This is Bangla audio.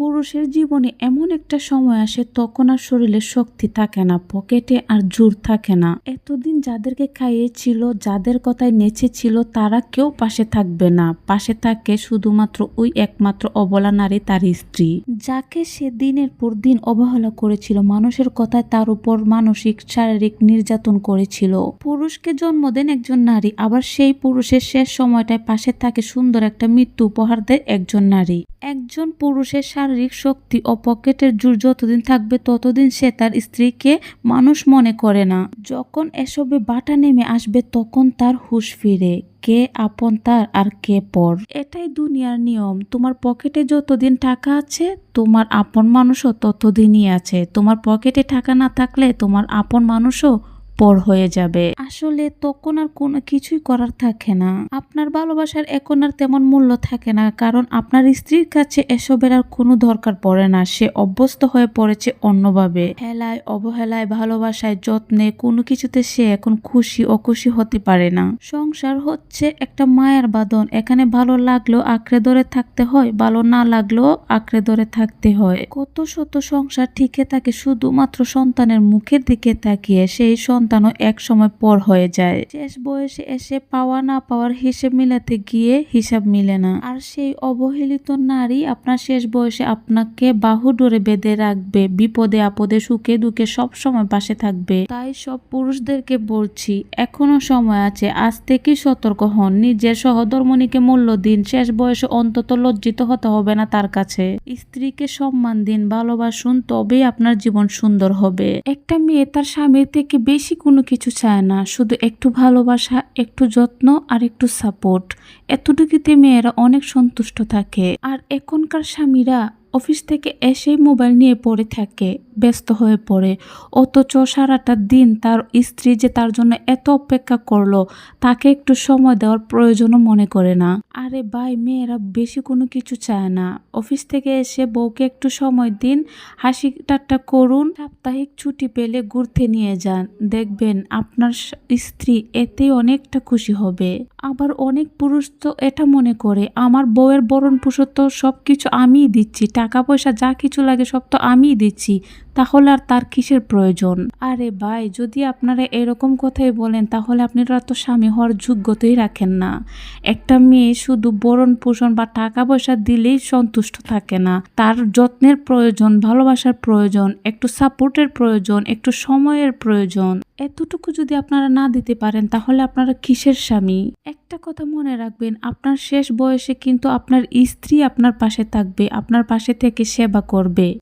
পুরুষের জীবনে এমন একটা সময় আসে তখন আর শরীরে শক্তি থাকে না, পকেটে আর জোর থাকে না। এতদিন যাদেরকে খাইয়েছিল, যাদের কথায় নেচেছিল, তারা কেউ পাশে থাকবে না। পাশে থাকে শুধুমাত্র ওই একমাত্র অবলা নারী, তার স্ত্রী। যাকে সে দিনের পর দিন অবহেলা করেছিল, মানুষের কথায় তার উপর মানসিক, শারীরিক নির্যাতন করেছিল। পুরুষকে জন্ম দেন একজন নারী, আবার সেই পুরুষের শেষ সময়টায় পাশে থাকে সুন্দর একটা মৃত্যু উপহার দেয় একজন নারী। একজন পুরুষের শারীরিক শক্তি ও পকেটের জোর যতদিন থাকবে, ততদিন সে তার স্ত্রীকে মানুষ মনে করে না। যখন এসবে বাটা নেমে আসবে, তখন তার হুশ ফিরে। কে আপন তার আর কে পর? এটাই দুনিয়ার নিয়ম। তোমার পকেটে যতদিন টাকা আছে, তোমার আপন মানুষও ততদিনই আছে। তোমার পকেটে টাকা না থাকলে তোমার আপন মানুষও পর হয়ে যাবে। আসলে তখন আর কোনো কিছুই করার থাকে না। আপনার ভালোবাসার এখন আর তেমন মূল্য থাকে না, কারণ আপনার স্ত্রীর কাছে এসবের আর কোনো দরকার পড়ে না। সে অভ্যস্ত হয়ে পড়েছে অন্যভাবে। হেলায়, অবহেলায়, ভালোবাসায়, যত্নে কোনো কিছুতে সে এখন খুশি, অখুশি হতে পারে না। সংসার হচ্ছে একটা মায়ের বাদন এখানে ভালো লাগলেও আঁকড়ে ধরে থাকতে হয়, ভালো না লাগলেও আঁকড়ে ধরে থাকতে হয়। কত শত সংসার ঠিকই থাকে, শুধুমাত্র সন্তানের মুখের দিকে তাকিয়ে সেই সন্তানও এক সময় পর হয়ে যায়। শেষ বয়সে এসে পাওয়া না পাওয়ার হিসেব মিলাতে গিয়ে হিসাব মিলে না। আর সেই অবহেলিত নারী আপনার শেষ বয়সে আপনাকে বাহু ডোরে বেঁধে রাখবে, বিপদে আপদে, সুখে দুঃখে সব সময় পাশে থাকবে। তাই সব পুরুষদেরকে বলছি, এখনও সময় আছে, আজ থেকেই সতর্ক হন। নিজের সহধর্মণীকে মূল্য দিন, শেষ বয়সে অন্তত লজ্জিত হতে হবে না তার কাছে। স্ত্রীকে সম্মান দিন, ভালোবাসুন, তবেই আপনার জীবন সুন্দর হবে। একটা মেয়ে তার স্বামীর থেকে বেশি কোনো কিছু চায় না, শুধু একটু ভালোবাসা, একটু যত্ন আর একটু সাপোর্ট এতটুকুতে মেয়েরা অনেক সন্তুষ্ট থাকে। আর এখনকার স্বামীরা অফিস থেকে এসেই মোবাইল নিয়ে পড়ে থাকে, ব্যস্ত হয়ে পড়ে। অথচ সারাটা দিন তার স্ত্রী যে তার জন্য এত অপেক্ষা করল, তাকে একটু সময় দেওয়ার প্রয়োজনও মনে করে না। আরে ভাই, মেয়েরা বেশি কোনো কিছু চায় না। অফিস থেকে এসে বউকে একটু সময় দিন, হাসি ঠাট্টা করুন, সাপ্তাহিক ছুটি পেলে ঘুরতে নিয়ে যান। দেখবেন আপনার স্ত্রী এতেই অনেকটা খুশি হবে। আবার অনেক পুরুষ তো এটা মনে করে, আমার বউয়ের বরণ পোষণ তো সব কিছু আমিই দিচ্ছি টাকা পয়সা যা কিছু লাগে সব তো আমিই দিচ্ছি। তাহলে আর তার কিসের প্রয়োজন? আরে ভাই, যদি আপনারা এরকম কথাই বলেন, তাহলে আপনারা তো স্বামী হওয়ার যোগ্যতাই রাখেন না। একটা মেয়ে শুধু বরণ পোষণ বা টাকা পয়সা দিলেই সন্তুষ্ট থাকে না। তার যত্নের প্রয়োজন, ভালোবাসার প্রয়োজন, একটু সাপোর্টের প্রয়োজন, একটু সময়ের প্রয়োজন। এতটুকু যদি আপনারা না দিতে পারেন, তাহলে আপনারা কিসের স্বামী? একটা কথা মনে রাখবেন, আপনার শেষ বয়সে কিন্তু আপনার স্ত্রী আপনার পাশে থাকবে, আপনার পাশে থেকে সেবা করবে।